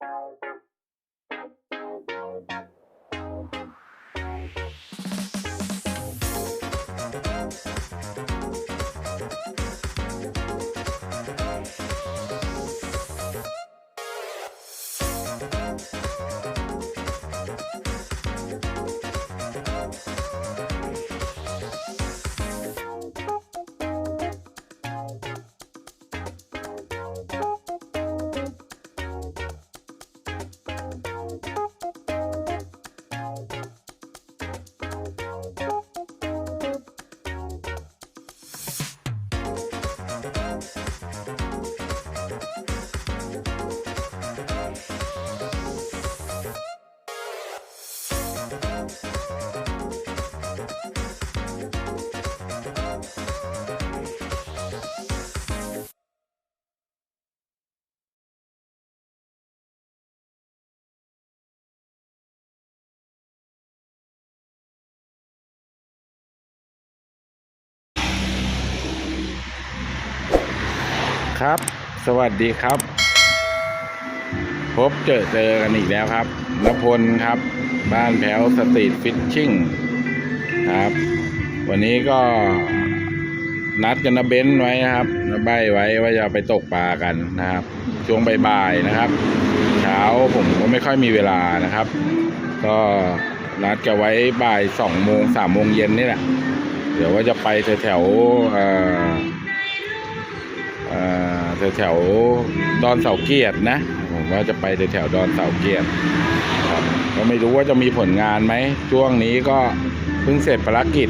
Bye. ครับ สวัสดีครับ พบเจอเจอกันอีกแล้วครับนพลครับ บ้านแถวสตรีทฟิชชิ่งครับ วันนี้ก็นัดกันนะเบนไว้นะครับนะใบไว้ว่าจะไปตกปลากันนะครับ ช่วงบ่ายๆนะครับ เช้าผมก็ไม่ค่อยมีเวลานะครับ ก็นัดกันไว้บ่ายสองโมงสามโมงเย็นนี่แหละ เดี๋ยวว่าจะไปแถวๆเอ่อแถว แถวๆดอนเสาเกียรตินะ ผมว่าจะไปแถวแถวๆดอนเสาเกียรติครับก็ไม่รู้ว่าจะมีผลงานไหม ช่วงนี้ก็เพิ่งเสร็จภารกิจ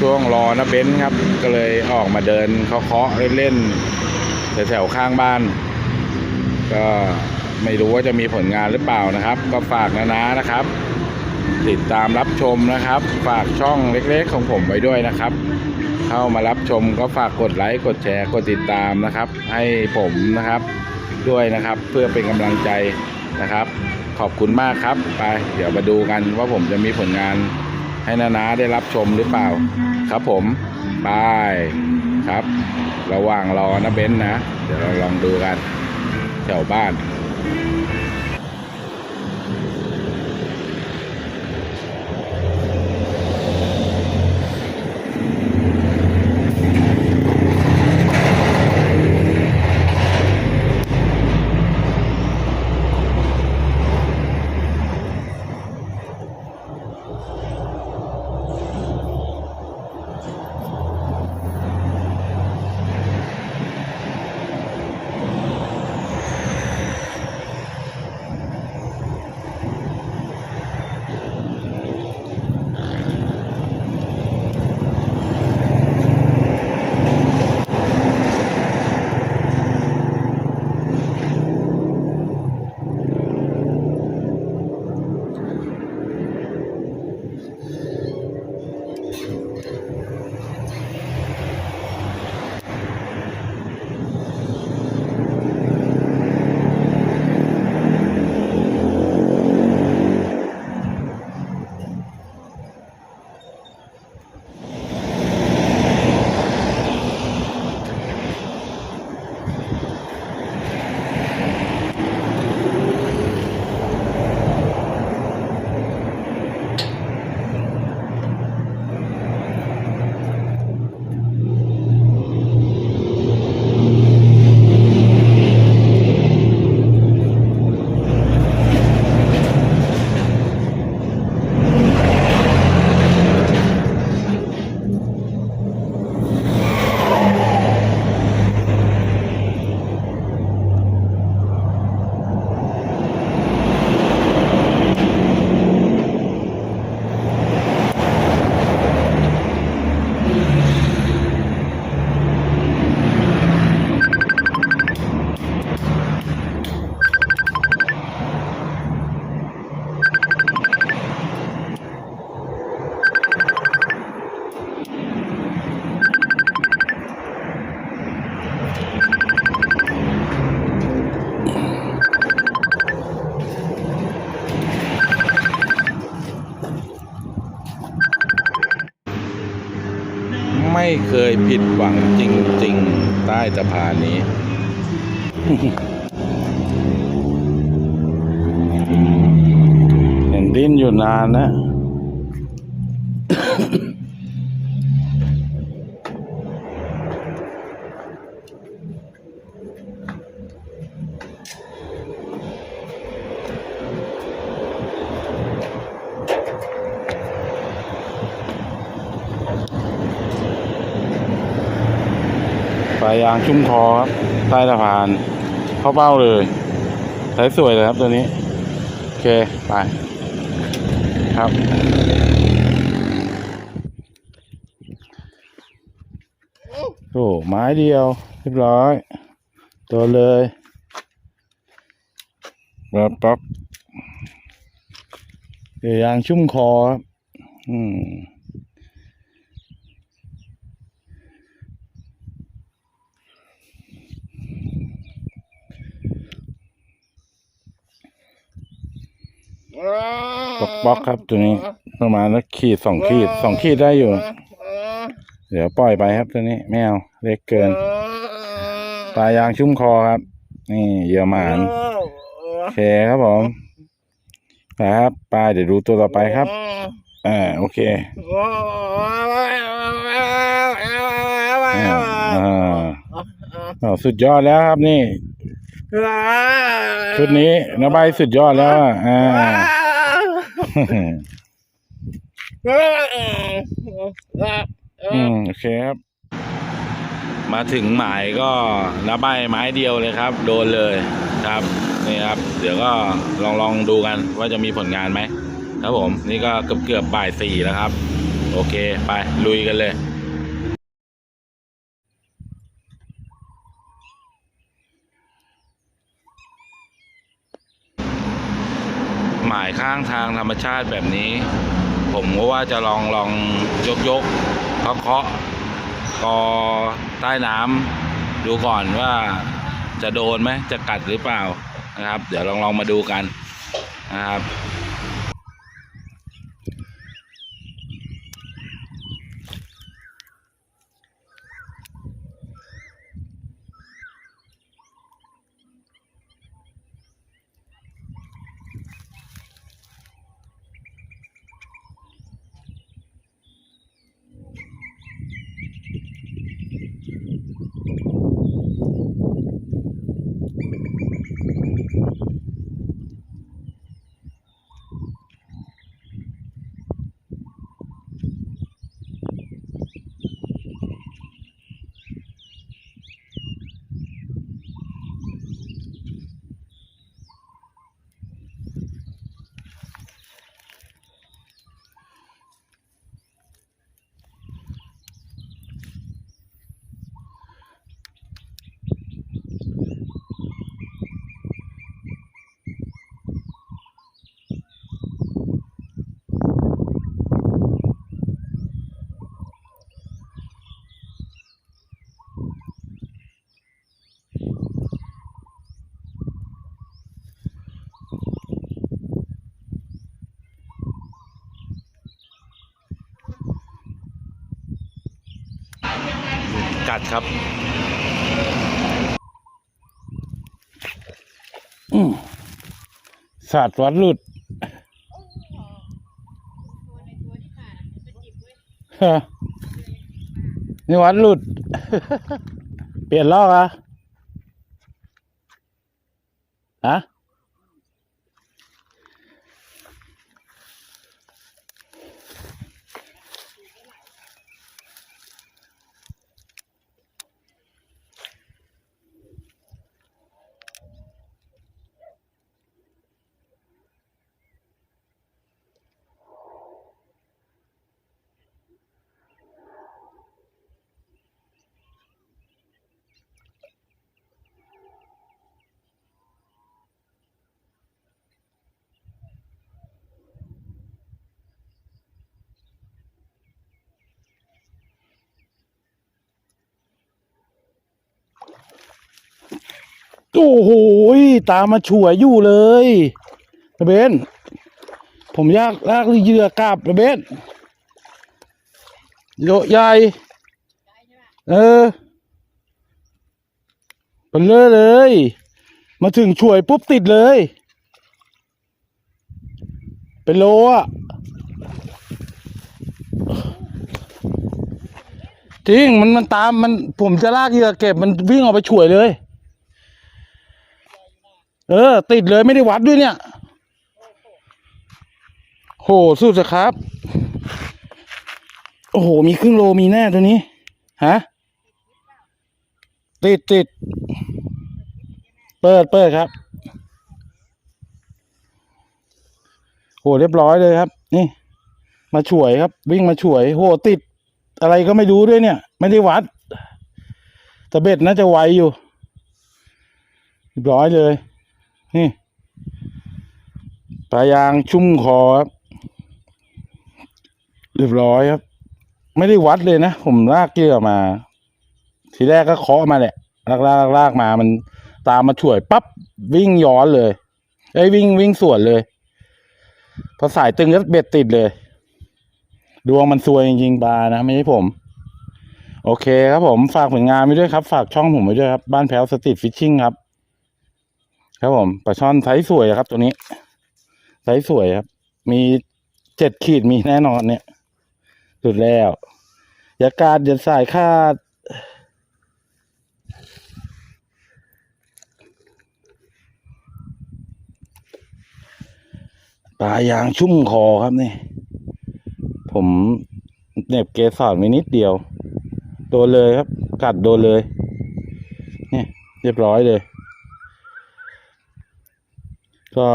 ช่วงรอนะเบนซ์ครับ ก็เลยออกมาเดินเคาะเล่นๆแถวแถวๆข้างบ้าน ก็ไม่รู้ว่าจะมีผลงานหรือเปล่านะครับ ก็ฝากนะนะนะครับ ติดตามรับชมนะครับ ฝากช่องเล็กๆของผมไว้ด้วยนะครับ เข้ามารับชมก็ฝากกดไลค์กดแชร์กดติดตามนะครับ ให้ผมนะครับด้วยนะครับ เพื่อเป็นกำลังใจนะครับ ขอบคุณมากครับ ไปเดี๋ยวมาดูกันว่าผมจะมีผลงานให้นานาได้รับชมหรือเปล่า ครับผมบายครับ ระหว่างรอนะเบนซ์นะ เดี๋ยวเราลองดูกันแถวบ้าน ไม่เคยผิดหวังจริง ๆ ใต้สะพานนี้นดิ้นอยู่นานนะ ยางชุ่มคอครับใต้สะพานเข้าเป้าเลยใช้สวยเลยครับตัวนี้ โอเค ไปครับ โอ้ไม้เดียวเรียบร้อย ตัวเลยแบบป๊อกเดี๋ยวยางชุ่มคอครับ อืม ป๊อกป๊อกครับตัวนี้ประมาณนักขีดสองขีดสองขีดได้อยู่ เดี๋ยวปล่อยไปครับตัวนี้ไม่เอาเล็กเกินปลายางชุ่มคอครับ นี่เหยื่อหมานโอเคครับผมไปครับปลาเดี๋ยวดูตัวต่อไปครับอ่าโอเคอ่าอ่าอ๋อสุดยอดแล้วครับนี่ ชุดนี้นใบสุดยอดแล้วอะอ่าอืมโอเคครับ มาถึงหมายก็ระบายไม้เดียวเลยครับ โดนเลยครับนี่ครับ เดี๋ยวก็ลองลองดูกันว่าจะมีผลงานไหมครับผม นี่ก็เกือบเกือบบ่ายสี่แล้วครับ โอเค ไปลุยกันเลย หมายข้างทางธรรมชาติแบบนี้ ผมก็ว่าจะลองลองยกยกเคาะเคาะกอใต้น้ำดูก่อนว่าจะโดนไหมจะกัดหรือเปล่านะครับ เดี๋ยวลองลองมาดูกันนะครับ กัดครับศาสตร์วัดหลุดนี่วัดหลุด เปลี่ยนลอกอะฮะ โอ้โหตามมาช่วยอยู่เลยระเบนผมยากลากเยือกลับระเบนโยใหญ่เออเป็นเลยเลย มาถึงช่วยปุ๊บติดเลย เป็นโลอะจริงมันมันตามมันผมจะลากเหยื่อเก็บมันวิ่งออกไปช่วยเลย เออ ติดเลยไม่ได้วัดด้วยเนี่ย โหสู้สิครับ โอ้โห มีครึ่งโลมีแน่ตัวนี้ ฮะ ติดติด เปิดเปิดครับ โห เรียบร้อยเลยครับ นี่ มาช่วยครับ วิ่งมาช่วย โห ติด อะไรก็ไม่รู้ด้วยเนี่ย ไม่ได้วัดแต่เบ็ดน่าจะไวอยู่ เรียบร้อยเลย นี่ปลายางชุ่มคอครับเรียบร้อยครับ ไม่ได้วัดเลยนะ ผมลากเกี่ยวมา ทีแรกก็เคาะมาแหละลากลากลากมามันตามมาช่วยปั๊บวิ่งย้อนเลยไอ้วิ่งวิ่งสวนเลย พอสายตึงก็เบ็ดติดเลย ดวงมันซวยจริงๆปลานะ ไม่ใช่ผม โอเคครับผมฝากผลงานไว้ด้วยครับ ฝากช่องผมไว้ด้วยครับ บ้านแพ้วสตรีทฟิชชิ่งครับ ครับผมปลาช่อนไซส์สวยครับ ตัวนี้ไซส์สวยครับ มีเจ็ดขีดมีแน่นอนเนี่ยสุดแล้ว อย่ากาดอย่าสายคาดปลายางชุ่มคอครับนี่ ผมเหน็บเกสรไว้นิดเดียว โดนเลยครับ กัดโดนเลย เนี่ย เรียบร้อยเลย ก็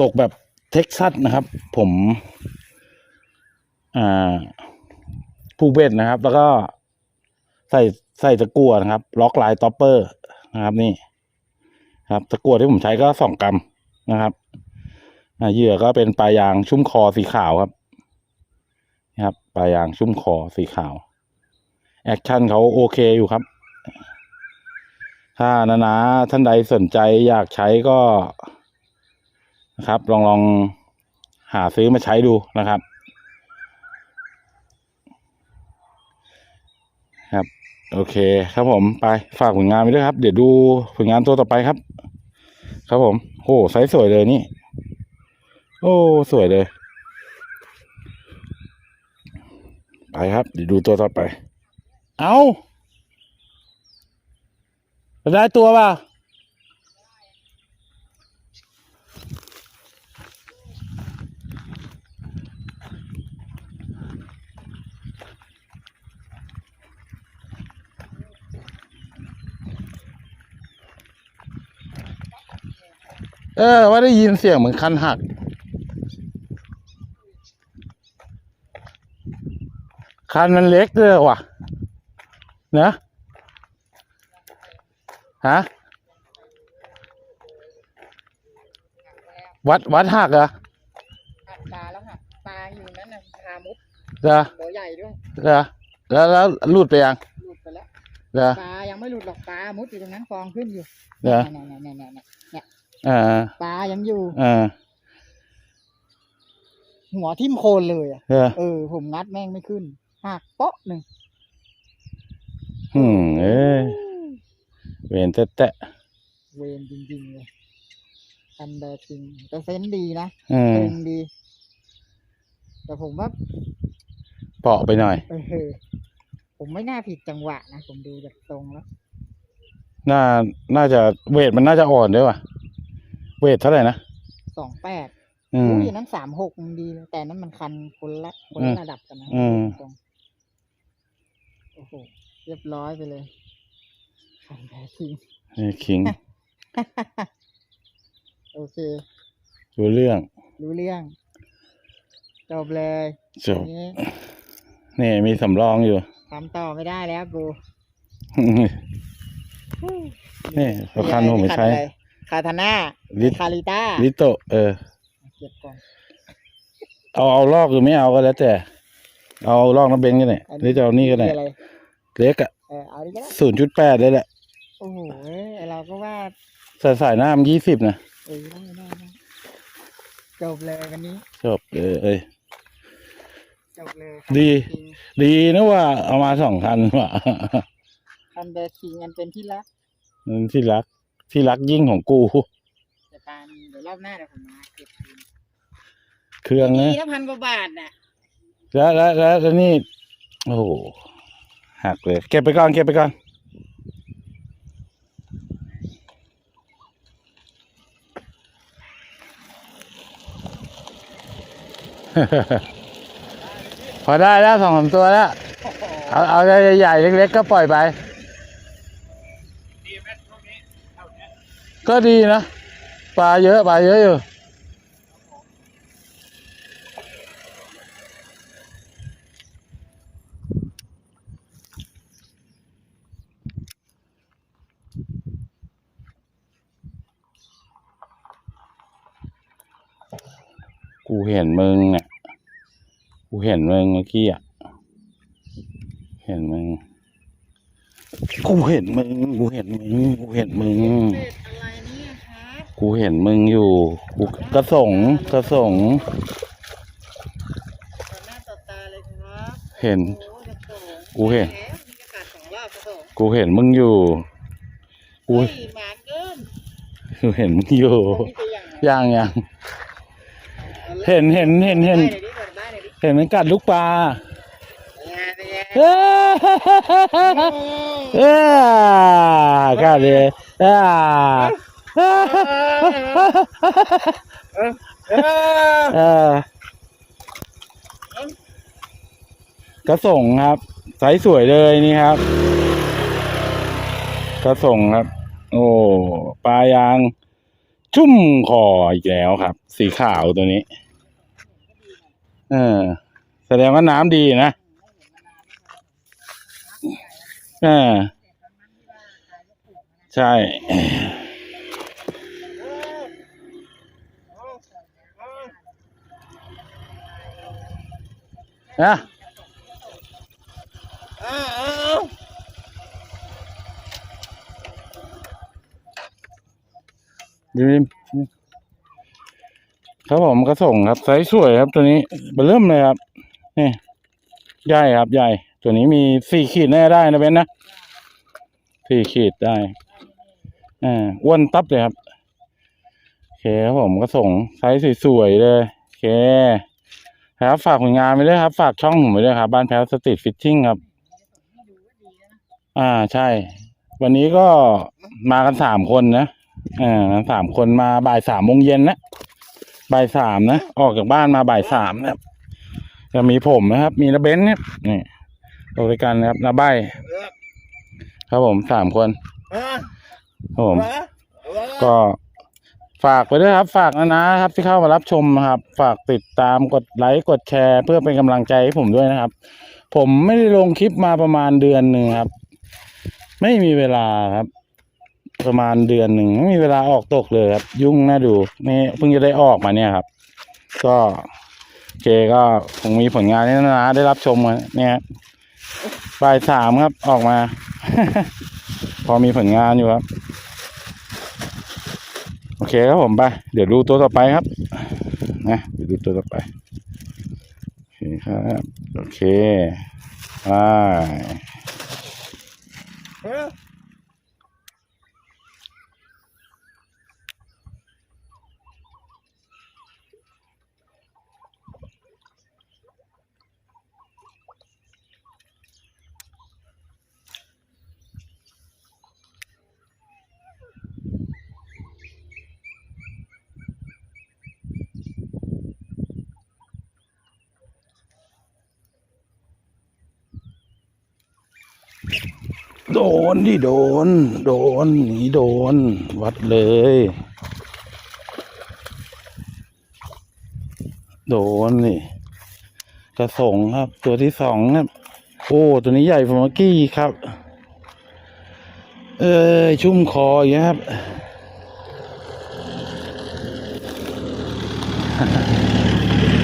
ตกแบบเท็กซัสนะครับ ผมอ่าผูกเบ็ดนะครับ แล้วก็ใส่ใส่ตะกั่วนะครับ ล็อกลายต็อปเปอร์นะครับนี่ ครับตะกั่วที่ผมใช้ก็สองกรัมนะครับเหยื่อก็เป็นปลายางชุ่มคอสีขาวครับนะครับปลายางชุ่มคอสีขาว แอคชั่นเขาโอเคอยู่ครับ ถ้านานาท่านใดสนใจอยากใช้ก็ นะครับ ลองลองหาซื้อมาใช้ดูนะครับ ครับ โอเคครับผมไปฝากผลงานไปด้วยครับ เดี๋ยวดูผลงานตัวต่อไปครับ ครับผมโอ้ไซส์สวยเลยนี่ โอ้สวยเลย ไปครับ เดี๋ยวดูตัวต่อไป เอาได้ตัวปล่ เออ ว่าได้ยินเสียงเหมือนคันหัก คันมันเล็กเลยว่ะนะฮะวัดวัดหักเหรอหักปลาแล้วหักปลาอยู่นั้นน่ะคามุดเหรอตัวใหญ่ด้วยเหรอแล้วแล้วหลุดไปยังหลุดไปแล้วเหรอปลายังไม่หลุดหรอกปลามุดอยู่ตรงนั้นฟองขึ้นอยู่เหรอนั่นนั่นนั่นนั่นนั่น อ่าปลายังอยู่ อ่า หัวทิ่มโคนเลยอะเหรอเออ ผมงัดแม่งไม่ขึ้นหักเปาะหนึ่งอืมเอ้ยเวนแตะแตะเวรจริงๆเลยอันเดอร์ทิงแต่เซนส์ดีนะอืมเก่งดี แต่ผมว่า เปาะไปหน่อย เออ ผมไม่น่าผิดจังหวะนะ ผมดูจากตรงแล้ว น่า น่าจะเวทมันน่าจะอ่อนด้วยว่ะ เวทเท่าไหร่นะสองแปดอืม อุ้ยอันนั้นสามหกมันดีเลยแต่นั้นมันคันคนละคนอืละมระดับกันนะอืม ตรงๆโอ้โหเรียบร้อยไปเลยคันแพ้ทิ้ง นี่คิง โอเค รู้เรื่องรู้เรื่อง จบเลยจบทีนี้นี่มีสำรองอยู่ ทำต่อไม่ได้แล้วกูนี่เขาคันผมไม่ใช้คันอะไร คาทาน่าลิคาริต้าลิโตะเออ เก็บก่อนเอาเอาลอกหรือไม่เอาก็แล้วแต่ เอาลอกน้ำเบนก็ได้หรือจะเอานี่ก็ได้คืออะไรเล็กอะเออเอาดิก็ได้ศูนย์จุดแปดเลยแหละโอ้โหเอ้ยเราก็ว่าใส่สายน้ำยี่สิบนะเออได้ได้ได้จบเลยวันนี้ จบเออเอ้ย จบเลยดีจริงดีนะว่าเอามาสองคันว่ะคันเดอร์คิงอันเป็นที่รักที่รัก ที่รักยิ่งของกูแต่ตานีเดี๋ยวรอบหน้าเดี๋ยวผมมาเก็บคืนเครื่องนี่นะถ้าพันกว่าบาทน่ะแล้วแล้วแล้วแล้วนี่ โอ้โหหักเลย เก็บไปก่อน เก็บไปก่อน พอได้แล้วสองสามตัวแล้ว เอา เอาใหญ่ๆเล็ก ๆ ก็ปล่อยไป ก็ดีนะ ปลาเยอะ ปลาเยอะอยู่กูเห็นมึงเนี่ยกูเห็นมึงเมื่อกี้อะ เห็นมึง กูเห็นมึง กูเห็นมึง กูเห็นมึง กูเห็นมึงอยู่กูกระสงกระสงต่อหน้าต่อตาเลยครับเห็น โอ้จะโกงกูเห็น แหมมีกระกัดสองรอบกระโดดกูเห็นมึงอยู่กูเฮ้ยหมาเกินกูเห็นมึงอยู่นี่ตัวอย่างยังยังเห็นเห็นเห็นเห็น ได้เลยดิเปิดบ้านเลยดิเห็นมันกัดลูกปลาเป็นไงเป็นไงเอ้ยเอ้ยกัดเลยอ่าเออ เออกระส่งครับไซส์สวยเลยนี่ครับกระส่งครับ โอ้ปลายาง ชุ่มคออีกแล้วครับ สีขาวตัวนี้ เออ แสดงว่าน้ำดีนะเออใช่ นะออเออดิมครับผมก็ส่งครับไซส์สวยครับ ตัวนี้เบอเริ่มเลยครับ นี่ใหญ่ครับใหญ่ ตัวนี้มีสี่ขีดแน่ได้นะเบนนะสี่ขีดได้อ่าอ้วนตับเลยครับโอเคครับผมก็ส่งไซส์สวยๆเลยโอเค ครับฝากผลงานไปด้วยครับ ฝากช่องผมไปด้วยครับ บ้านแพ้วสตรีทฟิตติ้งครับ อ่าใช่ วันนี้ก็มากันสามคนนะอ่าสามคนมาบ่ายสามโมงเย็นนะบ่ายสามนะออกจากบ้านมาบ่ายสามนะครับจะมีผมนะครับ มีนาเบนซ์ครับนี่ออกด้วยกันนะครับนาใบายครับผมสามคนเออครับผมเออเออก็ ฝากไปด้วยครับ ฝากนะนะครับ ที่เข้ามารับชมนะครับ ฝากติดตามกดไลค์กดแชร์ เพื่อเป็นกำลังใจให้ผมด้วยนะครับ ผมไม่ได้ลงคลิปมาประมาณเดือนหนึ่งครับ ไม่มีเวลาครับ ประมาณเดือนหนึ่งไม่มีเวลาออกตกเลยครับ ยุ่งน่าดูนี่เพิ่งจะได้ออกมาเนี่ยครับ ก็โอเคก็คงมีผลงานให้นะได้รับชมเนี่ยบ่ายสามครับออกมา พอมีผลงานอยู่ครับ อเคครับผมไป เดี๋ยวดูตัวต่อไปครับ นะเดี๋ยวดูตัวต่อไป โอเคครับ โอเคไป โดนดิโดน โดนหนีโดน วัดเลย โดนนี่ กระสงครับ ตัวที่สองครับ โอ้ตัวนี้ใหญ่กว่าเมื่อกี้ครับ เอ้ยชุ่มคออย่างนี้ครับ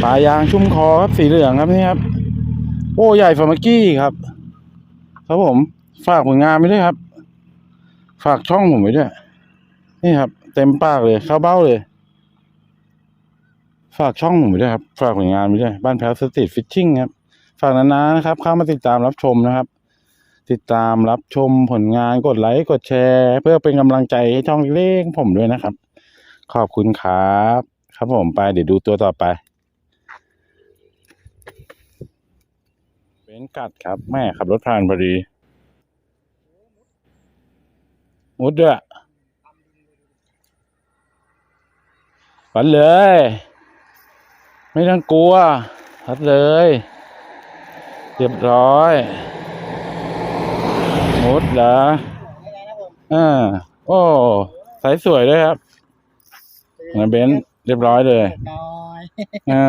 ปลายางชุ่มคอครับสีเหลืองครับนี่ครับ โอ้ใหญ่กว่าเมื่อกี้ครับ ครับผม ฝากผลงานไม่ด้วยครับ ฝากช่องผมไว้ด้วย นี่ครับ เต็มปากเลยเข้าเบ้าเลย ฝากช่องผมไว้ด้วยครับ ฝากผลงานไว้ด้วย บ้านแพลสตรีทฟิชชิ่งครับ ฝากนานานะครับ เข้ามาติดตามรับชมนะครับ ติดตามรับชมผลงานกดไลค์กดแชร์ เพื่อเป็นกำลังใจให้ช่องเล็กผมด้วยนะครับ ขอบคุณครับ ครับผมไปเดี๋ยวดูตัวต่อไปเป็นกัดครับ แม่ขับรถผ่านพอดี มุดด้วยปัดเลย ไม่ต้องกลัวพัดเลยเรียบร้อยมุดเหรอยังไงนะผมอ่าโอ้สายสวยด้วยครับนะเบนซ์เรียบร้อยเลยน้อยอ่า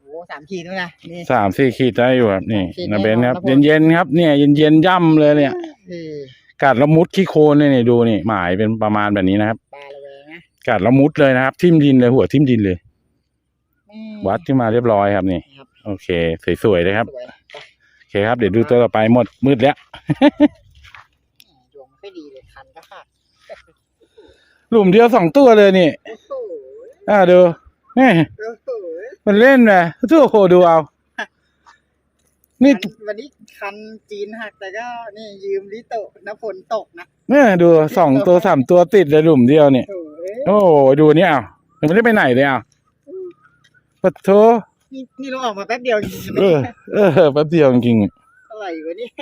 โอ้สามขีดด้วยนะนี่สามสี่ขีดได้อยู่ครับนี่ขีดนะเบนซ์ครับแน่นอนครับผมเย็นๆครับ เนี่ย เย็นๆย่ำเลยเนี่ย เออ กัดแล้วมุดขี้โคลนเลยนี่ดูนี่หมายเป็นประมาณแบบนี้นะครับปลาละแวงนะกัดแล้วมุดเลยนะครับ ทิ่มดินเลยหัวทิ่มดินเลย อืมวัดที่มาเรียบร้อยครับนี่ ครับโอเค สวยๆเลยครับ สวยโอเคครับ เดี๋ยวดูตัวต่อไปหมดมืดแล้ว ดวงไม่ค่อยดีเลยคันก็หักหลุมเดียวสองตัวเลยนี่ โอ้โหอ่าดูนี่ โอ้โหมันเล่นนะทุกโคดูเอา นี่คันวันนี้คันจีนหักแต่ก็นี่ยืมลิโตะน้ำฝนตกนะเนี่ยดูสองตัวสามตัวติดเลยหลุมเดียวเนี่ยโอ้ยโอ้โหดูนี่เอายังไม่ได้ไปไหนเลยเอาปะโถนี่นี่เราออกมาแป๊บเดียวจริงๆเออเออแป๊บเดียวจริงอะไรวะเนี่ย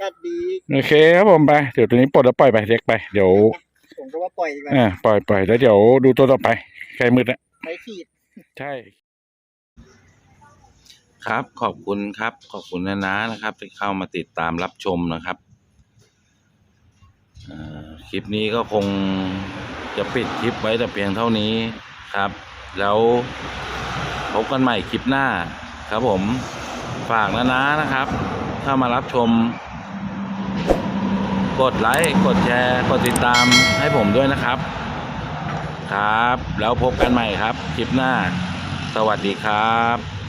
กัดดีๆโอเคครับผมไปเดี๋ยวตัวนี้ปลดแล้วปล่อยไปเล็กไปเดี๋ยวผมก็ว่าปล่อยดีกว่าอ่าปล่อยปล่อยแล้วเดี๋ยวดูตัวต่อไปใกล้มืดแล้วใช้ขีดใช่ ครับขอบคุณครับขอบคุณนะนะนะครับ ที่เข้ามาติดตามรับชมนะครับคลิปนี้ก็คงจะปิดคลิปไว้แต่เพียงเท่านี้ครับ แล้วพบกันใหม่คลิปหน้าครับผมฝากนะนะนะครับถ้ามารับชม กดไลค์กดแชร์ กดติดตามให้ผมด้วยนะครับ ครับ แล้วพบกันใหม่ครับ คลิปหน้า สวัสดีครับ